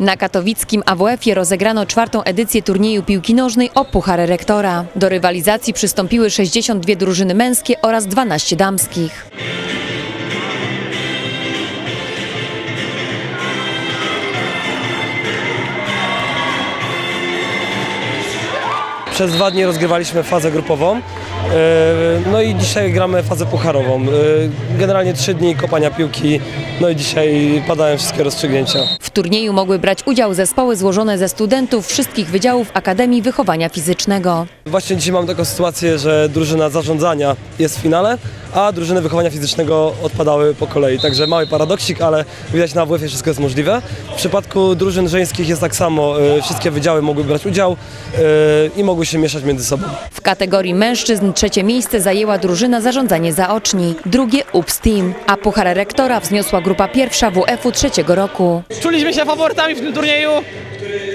Na katowickim AWF-ie rozegrano czwartą edycję turnieju piłki nożnej o Puchar Rektora. Do rywalizacji przystąpiły 62 drużyny męskie oraz 12 damskich. Przez dwa dni rozgrywaliśmy fazę grupową. e, No i dzisiaj gramy fazę pucharową. E, Generalnie trzy dni kopania piłki, no i dzisiaj padają wszystkie rozstrzygnięcia. W turnieju mogły brać udział zespoły złożone ze studentów wszystkich wydziałów Akademii Wychowania Fizycznego. Właśnie dzisiaj mam taką sytuację, że drużyna zarządzania jest w finale, a drużyny wychowania fizycznego odpadały po kolei. Także mały paradoksik, ale widać na WF wszystko jest możliwe. W przypadku drużyn żeńskich jest tak samo. e, Wszystkie wydziały mogły brać udział e, i mogły się mieszać między sobą. W kategorii mężczyzn trzecie miejsce zajęła drużyna zarządzanie zaoczni, drugie UPS Team, a Puchar Rektora wzniosła grupa pierwsza WF-u trzeciego roku. Czuliśmy się faworytami w tym turnieju.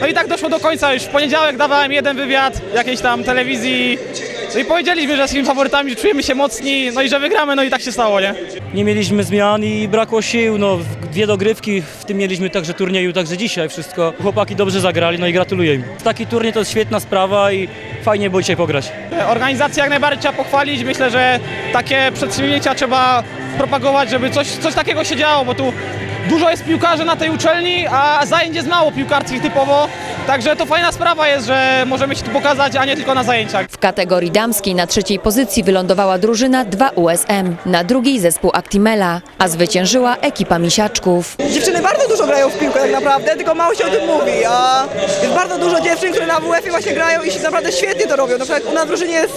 No i tak doszło do końca. Już w poniedziałek dawałem jeden wywiad jakiejś tam telewizji. No i powiedzieliśmy, że jesteśmy faworytami, że czujemy się mocni, no i że wygramy, no i tak się stało, nie? nie mieliśmy zmian i brakło sił. No, dwie dogrywki, w tym mieliśmy także turnieju, także dzisiaj wszystko. Chłopaki dobrze zagrali, no i gratuluję im. Taki turniej to jest świetna sprawa i fajnie było dzisiaj pograć. Organizację jak najbardziej trzeba pochwalić. Myślę, że takie przedsięwzięcia trzeba propagować, żeby coś, coś takiego się działo, bo tu dużo jest piłkarzy na tej uczelni, a zajęć jest mało piłkarskich typowo. Także to fajna sprawa jest, że możemy się tu pokazać, a nie tylko na zajęciach. W kategorii damskiej na trzeciej pozycji wylądowała drużyna 2 USM, na drugiej zespół Actimela, a zwyciężyła ekipa misiaczków. Dziewczyny bardzo dużo grają w piłkę tak naprawdę, tylko mało się o tym mówi, a jest bardzo dużo dziewczyn, które na WF-ie właśnie grają i naprawdę świetnie to robią. Na przykład u nas drużynie jest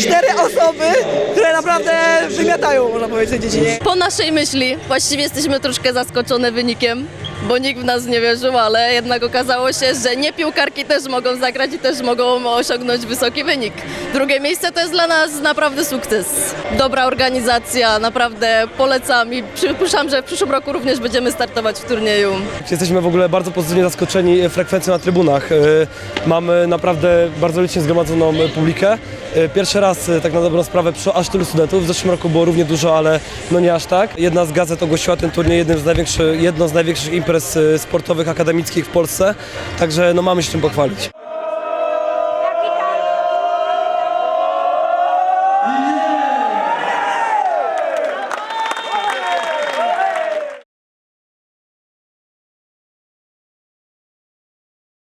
cztery osoby, które naprawdę wymiatają, można powiedzieć, tej dziedzinie. Po naszej myśli właściwie jesteśmy troszkę zaskoczone wynikiem, bo nikt w nas nie wierzył, ale jednak okazało się, że nie piłkarki też mogą zagrać i też mogą osiągnąć wysoki wynik. Drugie miejsce to jest dla nas naprawdę sukces. Dobra organizacja, naprawdę polecam i przypuszczam, że w przyszłym roku również będziemy startować w turnieju. Jesteśmy w ogóle bardzo pozytywnie zaskoczeni frekwencją na trybunach. E, Mamy naprawdę bardzo licznie zgromadzoną publikę. E, Pierwszy raz e, tak na dobrą sprawę przyszło aż tylu studentów. W zeszłym roku było równie dużo, ale no nie aż tak. Jedna z gazet ogłosiła ten turniej jednym z największych, jedną z największych imprez e, sportowych, akademickich w Polsce. Także no mamy się czym pochwalić.